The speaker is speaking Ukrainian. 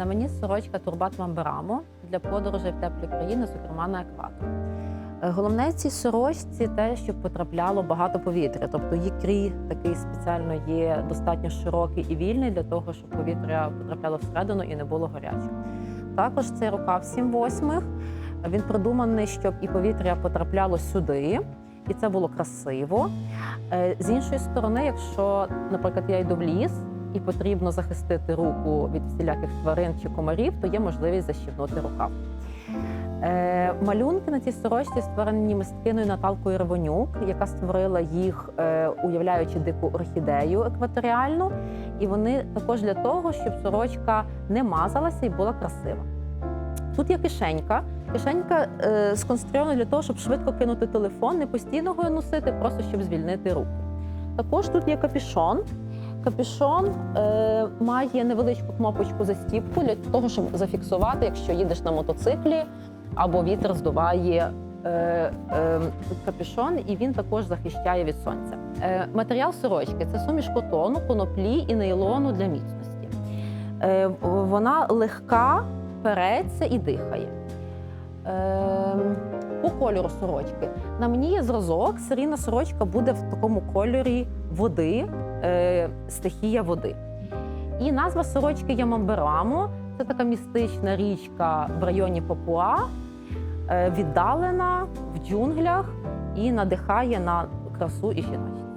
На мені сорочка Турбат Мамберамо для подорожей в теплі країни, зокрема на екватор. Е, Головне в цій сорочці те, щоб потрапляло багато повітря. Тобто її крій такий спеціально є достатньо широкий і вільний для того, щоб повітря потрапляло всередину і не було гарячим. Також цей рукав 7 восьмих. Він продуманий, щоб і повітря потрапляло сюди, і це було красиво. Е, З іншої сторони, якщо, наприклад, я йду в ліс і потрібно захистити руку від всіляких тварин чи комарів, то є можливість защіпнути рукав. Е, малюнки на цій сорочці створені мисткиною Наталкою Ревонюк, яка створила їх, е, уявляючи дику орхідею екваторіальну. І вони також для того, щоб сорочка не мазалася і була красива. Тут є кишенька. Кишенька е, сконструйована для того, щоб швидко кинути телефон, не постійно його носити, просто щоб звільнити руки. Також тут є капюшон. Капюшон е, має невеличку кнопочку застіпку для того, щоб зафіксувати, якщо їдеш на мотоциклі або вітер здуває е, е, капюшон, і він також захищає від сонця. Е, матеріал сорочки це суміш котону, коноплі і нейлону для міцності. Е, вона легка, переться і дихає. Е, по кольору сорочки. На мені є зразок, серійна сорочка буде в такому кольорі води, е, стихія води. І назва сорочки Ямамберамо Це така містична річка в районі Папуа, е, віддалена в джунглях і надихає на красу і жіночність.